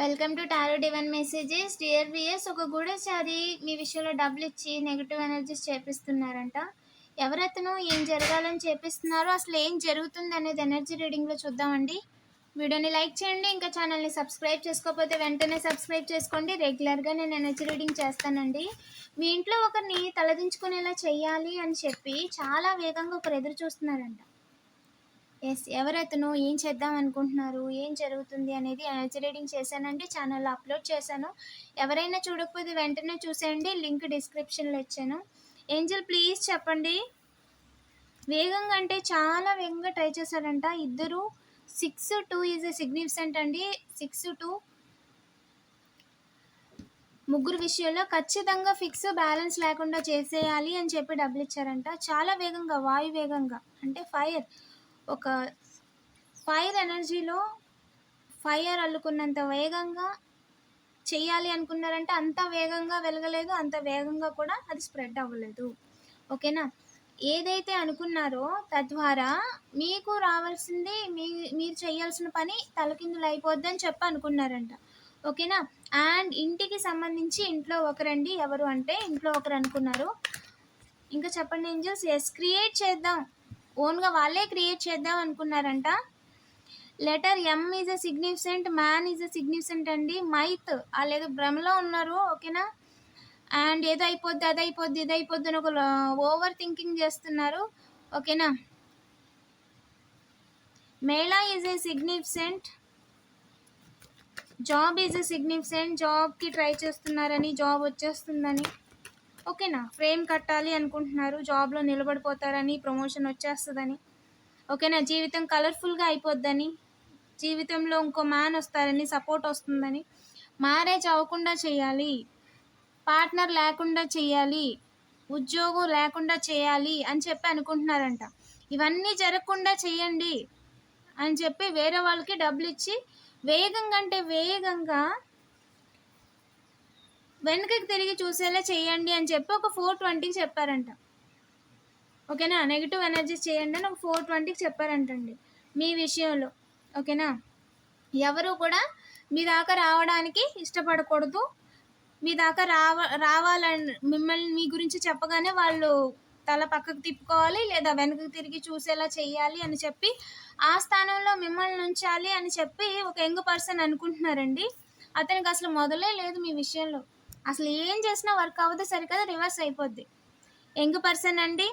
Welcome to tarot divine messages dear viewers ఒక గూఢచారి మీ విషయంలో డబ్బులు ఇచ్చి నెగిటివ్ ఎనర్జీస్ చేపిస్తున్నారంట. ఎవరతను ఏం జరగాలని చేపిస్తున్నారో అసలు ఏం జరుగుతుంది అనేది ఎనర్జీ రీడింగ్లో చూద్దామండి. వీడియోని లైక్ చేయండి ఇంకా ఛానల్ని సబ్స్క్రైబ్ చేసుకోకపోతే వెంటనే సబ్స్క్రైబ్ చేసుకోండి. రెగ్యులర్గా నేను ఎనర్జీ రీడింగ్ చేస్తానండి. మీ ఇంట్లో ఒకరిని తలదించుకునేలా చేయాలి అని చెప్పి చాలా వేగంగా ఒకరు ఎదురు చూస్తున్నారంట. ఎస్ ఎవరతను? ఏం చేద్దాం అనుకుంటున్నారు? ఏం జరుగుతుంది అనేది ఎనర్జీ రీడింగ్ చేశానండి. ఛానల్లో అప్లోడ్ చేశాను. ఎవరైనా చూడకపోతే వెంటనే చూసేయండి. లింక్ డిస్క్రిప్షన్లో ఇచ్చాను. ఏంజల్ ప్లీజ్ చెప్పండి. వేగంగా అంటే చాలా వేగంగా ట్రై చేశారంట. ఇద్దరు six two is a significant అండి. సిక్స్ టూ ముగ్గురు విషయంలో ఖచ్చితంగా ఫిక్స్ బ్యాలెన్స్ లేకుండా చేసేయాలి అని చెప్పి డబ్బులు ఇచ్చారంట. చాలా వేగంగా వాయు వేగంగా అంటే ఫైర్ ఒక ఫైర్ ఎనర్జీలో ఫైర్ అల్లుకున్నంత వేగంగా చేయాలి అనుకున్నారంటే అంత వేగంగా వెలగలేదు అంత వేగంగా కూడా అది స్ప్రెడ్ అవ్వలేదు. ఓకేనా? ఏదైతే అనుకున్నారో తద్వారా మీకు రావాల్సింది మీ మీరు చేయాల్సిన పని తలకిందులు అయిపోద్ది అని చెప్పి అనుకున్నారంట. ఓకేనా? అండ్ ఇంటికి సంబంధించి ఇంట్లో ఒకరండి ఎవరు అంటే ఇంట్లో ఒకరు అనుకున్నారు. ఇంకా చెప్పండి ఏంజల్స్? ఎస్ క్రియేట్ చేద్దాం. ఓన్గా వాళ్ళే క్రియేట్ చేద్దాం అనుకున్నారంట. Letter M is a significant man is a significant అండి. మైత్ వాళ్ళు ఏదో భ్రమలో ఉన్నారు ఓకేనా? అండ్ ఏదో అయిపోద్ది అది అయిపోద్ది ఇది అయిపోద్ది అని ఒక ఓవర్ థింకింగ్ చేస్తున్నారు ఓకేనా? Mela is a significant job is a significant జాబ్కి ట్రై చేస్తున్నారని జాబ్ వచ్చేస్తుందని. ఓకేనా? ఫ్రేమ్ కట్టాలి అనుకుంటున్నారు. జాబ్లో నిలబడిపోతారని ప్రమోషన్ వచ్చేస్తుందని. ఓకేనా? జీవితం కలర్ఫుల్గా అయిపోద్దని. జీవితంలో ఇంకో మ్యాన్ వస్తారని సపోర్ట్ వస్తుందని. మ్యారేజ్ అవ్వకుండా చేయాలి. పార్ట్నర్ లేకుండా చేయాలి. ఉద్యోగం లేకుండా చేయాలి అని చెప్పి అనుకుంటున్నారంట. ఇవన్నీ జరగకుండా చేయండి అని చెప్పి వేరే వాళ్ళకి డబ్బులు ఇచ్చి వేగంగా అంటే వేగంగా వెనకకి తిరిగి చూసేలా చేయండి అని చెప్పి ఒక ఫోర్ ట్వంటీకి చెప్పారంట. ఓకేనా? నెగిటివ్ ఎనర్జీస్ చేయండి అని ఒక ఫోర్ ట్వంటీకి చెప్పారంటండి. మీ విషయంలో. ఓకేనా? ఎవరు కూడా మీ దాకా రావడానికి ఇష్టపడకూడదు. మీ దాకా రావ రావాలని మిమ్మల్ని మీ గురించి చెప్పగానే వాళ్ళు తల పక్కకు తిప్పుకోవాలి లేదా వెనకకి తిరిగి చూసేలా చేయాలి అని చెప్పి ఆ స్థానంలో మిమ్మల్ని ఉంచాలి అని చెప్పి ఒక యంగ్ పర్సన్ అనుకుంటున్నారండి. అతనికి అసలు మొదలే లేదు మీ విషయంలో. అసలు ఏం చేసినా వర్క్ అవ్వదు సరికదా రివర్స్ అయిపోద్ది. యంగ్ పర్సన్ అండి.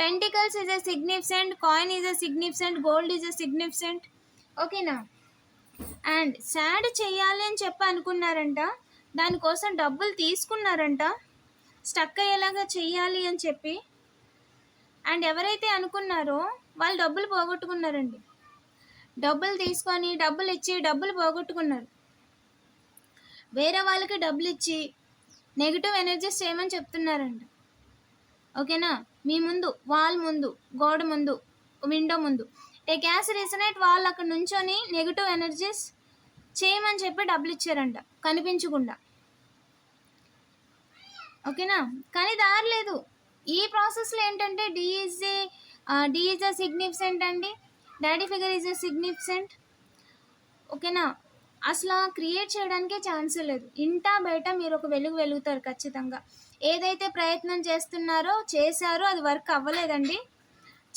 Pentacles is a significant coin is a significant gold is a significant ఓకేనా అండ్ శాడ్ చేయాలి అని చెప్పి అనుకున్నారంట. దానికోసం డబ్బులు తీసుకున్నారంట. స్టక్ అయ్యేలాగా చెయ్యాలి అని చెప్పి. అండ్ ఎవరైతే అనుకున్నారో వాళ్ళు డబ్బులు పోగొట్టుకున్నారండి. డబ్బులు తీసుకొని డబ్బులు ఇచ్చి డబ్బులు పోగొట్టుకున్నారు. వేరే వాళ్ళకి డబ్బులు ఇచ్చి నెగిటివ్ ఎనర్జీస్ చేయమని చెప్తున్నారంట. ఓకేనా? మీ ముందు వాల్ ముందు గోడ ముందు విండో ముందు. ఏ గ్యాస్ రీసనైట్ వాళ్ళు అక్కడ నుంచొని నెగిటివ్ ఎనర్జీస్ చేయమని చెప్పి డబ్బులు ఇచ్చారంట. కనిపించకుండా. ఓకేనా? కానీ దారి లేదు. ఈ ప్రాసెస్లో ఏంటంటే డిఈజే డిఈజ్ సిగ్నిఫిసెంట్ అండి. Daddy figure is a significant ఓకేనా? అసలు క్రియేట్ చేయడానికే ఛాన్సే లేదు. ఇంటా బయట మీరు ఒక వెలుగు వెలుగుతారు ఖచ్చితంగా. ఏదైతే ప్రయత్నం చేస్తున్నారో చేశారో అది వర్క్ అవ్వలేదండి.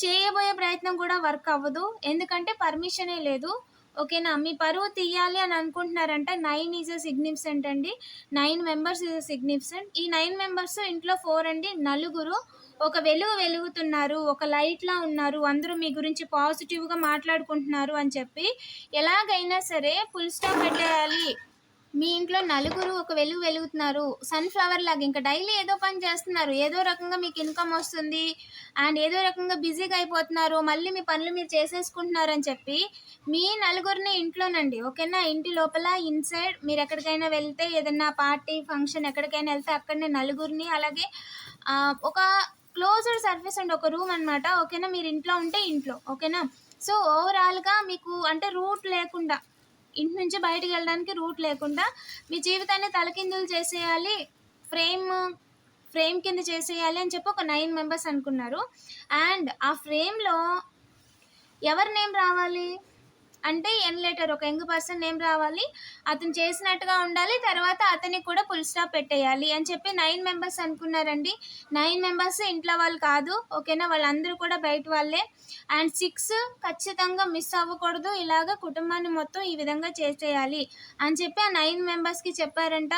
చేయబోయే ప్రయత్నం కూడా వర్క్ అవ్వదు. ఎందుకంటే పర్మిషనే లేదు. ఓకేనా? మీ పరువు తీయాలి అని అనుకుంటున్నారంటే. నైన్ ఈజ్ అ సిగ్నిఫిసెంట్ అండి. Nine members is a significant ఈ నైన్ మెంబర్స్ ఇంట్లో ఫోర్ అండి. నలుగురు ఒక వెలుగు వెలుగుతున్నారు. ఒక లైట్లా ఉన్నారు. అందరూ మీ గురించి పాజిటివ్గా మాట్లాడుకుంటున్నారు అని చెప్పి ఎలాగైనా సరే ఫుల్ స్టాప్ పెట్టేయాలి మీ ఇంట్లో నలుగురు ఒక వెలుగు వెలుగుతున్నారు సన్ఫ్లవర్ లాగా ఇంకా డైలీ ఏదో పని చేస్తున్నారు ఏదో రకంగా మీకు ఇన్కమ్ వస్తుంది అండ్ ఏదో రకంగా బిజీగా అయిపోతున్నారు మళ్ళీ మీ పనులు మీరు చేసేసుకుంటున్నారు అని చెప్పి మీ నలుగురిని ఇంట్లోనండి ఓకేనా? ఇంటి లోపల ఇన్సైడ్ మీరు ఎక్కడికైనా వెళ్తే ఏదైనా పార్టీ ఫంక్షన్ ఎక్కడికైనా వెళ్తే అక్కడనే నలుగురిని అలాగే ఒక క్లోజర్ సర్ఫేస్ అండి ఒక రూమ్ అనమాట ఓకేనా? మీరు ఇంట్లో ఉంటే ఇంట్లో ఓకేనా? సో ఓవరాల్గా మీకు అంటే రూట్ లేకుండా ఇంటి నుంచి బయటకు వెళ్ళడానికి రూట్ లేకుండా మీ జీవితాన్ని తలకిందులు చేసేయాలి ఫ్రేమ్ ఫ్రేమ్ కింద చేసేయాలి అని చెప్పి ఒక నైన్ మెంబర్స్ అనుకున్నారు. అండ్ ఆ ఫ్రేమ్లో ఎవరి నేమ్ రావాలి? అంటే ఎన్ లెటర్ ఒక యంగ్ పర్సన్ నేమ్ రావాలి అతను చేసినట్టుగా ఉండాలి తర్వాత అతనికి కూడా ఫుల్ స్టాప్ పెట్టేయాలి అని చెప్పి నైన్ మెంబర్స్ అనుకున్నారండి. నైన్ మెంబర్స్ ఇంట్లో వాళ్ళు కాదు ఓకేనా? వాళ్ళందరూ కూడా బయట వాళ్ళే. అండ్ సిక్స్ ఖచ్చితంగా మిస్ అవ్వకూడదు ఇలాగ కుటుంబాన్ని మొత్తం ఈ విధంగా చేసేయాలి అని చెప్పి ఆ నైన్ మెంబర్స్కి చెప్పారంట.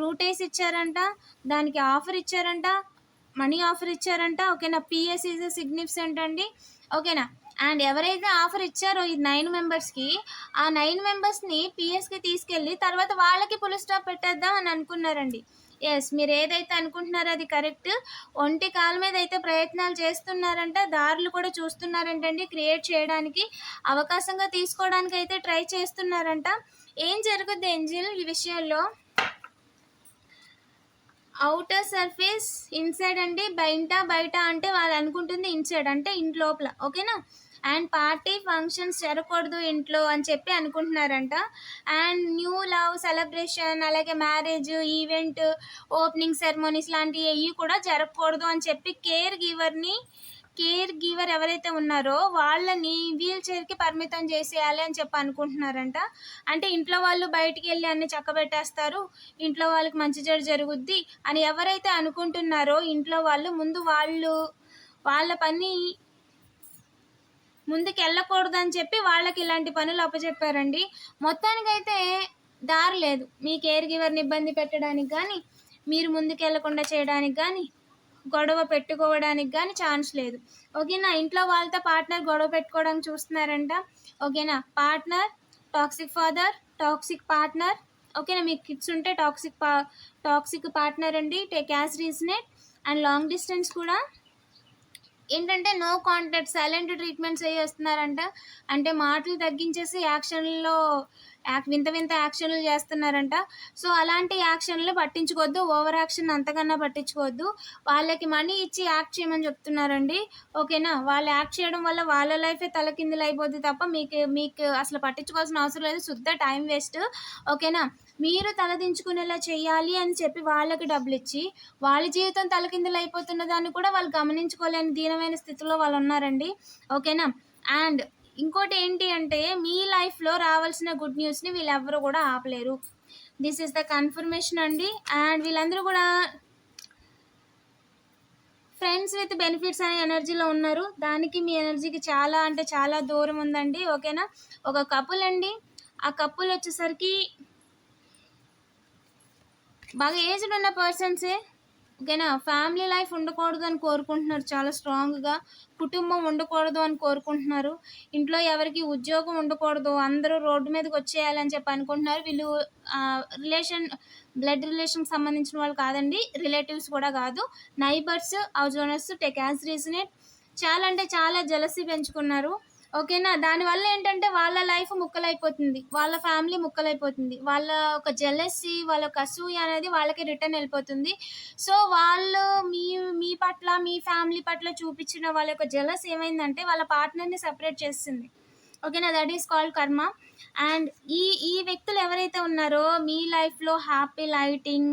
రూటేస్ ఇచ్చారంట దానికి ఆఫర్ ఇచ్చారంట మనీ ఆఫర్ ఇచ్చారంట ఓకేనా? పిఎస్ ఈజ్ సిగ్నిఫికెంట్ అండి ఓకేనా? అండ్ ఎవరైతే ఆఫర్ ఇచ్చారో ఈ నైన్ మెంబర్స్కి ఆ నైన్ మెంబర్స్ని పిఎస్కి తీసుకెళ్ళి తర్వాత వాళ్ళకి పులి స్టాప్ పెట్టేద్దాం అని అనుకున్నారండి. ఎస్ మీరు ఏదైతే అనుకుంటున్నారో అది కరెక్ట్ ఒంటి కాల మీద అయితే ప్రయత్నాలు చేస్తున్నారంట దారులు కూడా చూస్తున్నారంటండి క్రియేట్ చేయడానికి. అవకాశంగా తీసుకోవడానికి అయితే ట్రై చేస్తున్నారంట. ఏం జరుగుద్ది ఏంజిల్ ఈ విషయంలో? అవుటర్ సర్ఫేస్ ఇన్సైడ్ అండి బయట బయట అంటే వాళ్ళు అనుకుంటుంది ఇన్సైడ్ అంటే ఇంటి లోపల ఓకేనా? అండ్ పార్టీ ఫంక్షన్స్ జరగకూడదు ఇంట్లో అని చెప్పి అనుకుంటున్నారంట. అండ్ న్యూ లవ్ సెలబ్రేషన్ అలాగే మ్యారేజ్ ఈవెంట్ ఓపెనింగ్ సెరమోనీస్ లాంటివి అవి కూడా జరగకూడదు అని చెప్పి కేర్ గివర్ని కేర్ గివర్ ఎవరైతే ఉన్నారో వాళ్ళని వీల్ చైర్కి పరిమితం చేసేయాలి అని చెప్పి అనుకుంటున్నారంట. అంటే ఇంట్లో వాళ్ళు బయటికి వెళ్ళి అన్ని చక్కబెట్టేస్తారు. ఇంట్లో వాళ్ళకి మంచి చెడు జరుగుద్ది అని ఎవరైతే అనుకుంటున్నారో ఇంట్లో వాళ్ళు ముందు వాళ్ళు వాళ్ళ పని ముందుకు వెళ్ళకూడదని చెప్పి వాళ్ళకి ఇలాంటి పనులు అప్పచెప్పారండి. మొత్తానికైతే దారి లేదు. మీ కేర్ గివర్ని ఇబ్బంది పెట్టడానికి కానీ మీరు ముందుకు వెళ్ళకుండా చేయడానికి కానీ గొడవ పెట్టుకోవడానికి కానీ ఛాన్స్ లేదు. ఓకేనా? ఇంట్లో వాళ్ళతో పార్ట్నర్ గొడవ పెట్టుకోవడానికి చూస్తున్నారంట. ఓకేనా? Partner toxic father toxic partner ఓకేనా? మీకు కిడ్స్ ఉంటే టాక్సిక్ పా టాక్సిక్ పార్ట్నర్ అండి. Take as resonate and long distance కూడా ఏంటంటే నో కాంటాక్ట్ సైలెంట్ ట్రీట్మెంట్స్ అయ్యి వస్తున్నారంట అంటే మాటలు తగ్గించేసి యాక్షన్లో వింత వింత యాక్షన్లు చేస్తున్నారంట. సో అలాంటి యాక్షన్లు పట్టించుకోవద్దు. ఓవర్ యాక్షన్ అంతకన్నా పట్టించుకోవద్దు. వాళ్ళకి మనీ ఇచ్చి యాక్ట్ చేయమని చెప్తున్నారండి. ఓకేనా? వాళ్ళు యాక్ట్ చేయడం వల్ల వాళ్ళ లైఫే తలకిందులు అయిపోద్ది తప్ప మీకు మీకు అసలు పట్టించుకోవాల్సిన అవసరం లేదు. శుద్ధ టైం వేస్ట్. ఓకేనా? మీరు తలదించుకునేలా చేయాలి అని చెప్పి వాళ్ళకి డబ్బులు ఇచ్చి వాళ్ళ జీవితం తలకిందులు అయిపోతున్న దాన్ని కూడా వాళ్ళు గమనించుకోలేని దీనమైన స్థితిలో వాళ్ళు ఉన్నారండి. ఓకేనా? అండ్ ఇంకోటి ఏంటి అంటే మీ లైఫ్లో రావాల్సిన గుడ్ న్యూస్ని వీళ్ళెవ్వరూ కూడా ఆపలేరు. దిస్ ఇస్ ద కన్ఫర్మేషన్ అండి. అండ్ వీళ్ళందరూ కూడా ఫ్రెండ్స్ విత్ బెనిఫిట్స్ అనే ఎనర్జీలో ఉన్నారు. దానికి మీ ఎనర్జీకి చాలా అంటే చాలా దూరం ఉందండి. ఓకేనా ఒక కపుల్ అండి. ఆ కపుల్ వచ్చేసరికి బాగా ఏజ్డ్ ఉన్న పర్సన్సే ఓకేనా? ఫ్యామిలీ లైఫ్ ఉండకూడదు అని కోరుకుంటున్నారు. చాలా స్ట్రాంగ్గా కుటుంబం ఉండకూడదు అని కోరుకుంటున్నారు. ఇంట్లో ఎవరికి ఉద్యోగం ఉండకూడదు. అందరూ రోడ్డు మీదకి వచ్చేయాలని చెప్పి అనుకుంటున్నారు. వీళ్ళు రిలేషన్ బ్లడ్ రిలేషన్కి సంబంధించిన వాళ్ళు కాదండి. రిలేటివ్స్ కూడా కాదు. నైబర్స్ హౌస్ ఓనర్స్ టెకాన్స్ రీజనేట్ చాలా అంటే చాలా జలసీ పెంచుకున్నారు. ఓకేనా? దానివల్ల ఏంటంటే వాళ్ళ లైఫ్ ముక్కలైపోతుంది. వాళ్ళ ఫ్యామిలీ ముక్కలైపోతుంది. వాళ్ళ ఒక జెలసీ వాళ్ళ ఒక అసూయ అనేది వాళ్ళకి రిటర్న్ వెళ్ళిపోతుంది. సో వాళ్ళు మీ మీ పట్ల మీ ఫ్యామిలీ పట్ల చూపించిన వాళ్ళ యొక్క జెలస్ ఏమైందంటే వాళ్ళ పార్ట్నర్ని సపరేట్ చేస్తుంది. ఓకేనా that is called karma and ఈ ఈ వ్యక్తులు ఎవరైతే ఉన్నారో మీ లైఫ్లో happy lighting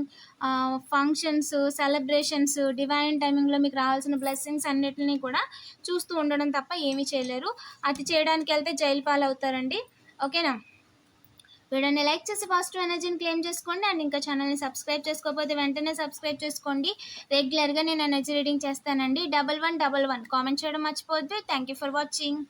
functions celebrations divine టైమింగ్లో మీకు రావాల్సిన బ్లెస్సింగ్స్ అన్నిటిని కూడా చూస్తూ ఉండడం తప్ప ఏమీ చేయలేరు. అది చేయడానికి వెళ్తే జైలు పాలు అవుతారండి ఓకేనా వీడియోని లైక్ చేసి పాజిటివ్ ఎనర్జీని క్లెయిమ్ చేసుకోండి. అండ్ ఇంకా ఛానల్ని సబ్స్క్రైబ్ చేసుకోకపోతే వెంటనే సబ్స్క్రైబ్ చేసుకోండి. రెగ్యులర్గా నేను ఎనర్జీ రీడింగ్ చేస్తానండి. Double one double one comment చేయడం మర్చిపోవద్దు. Thank you for watching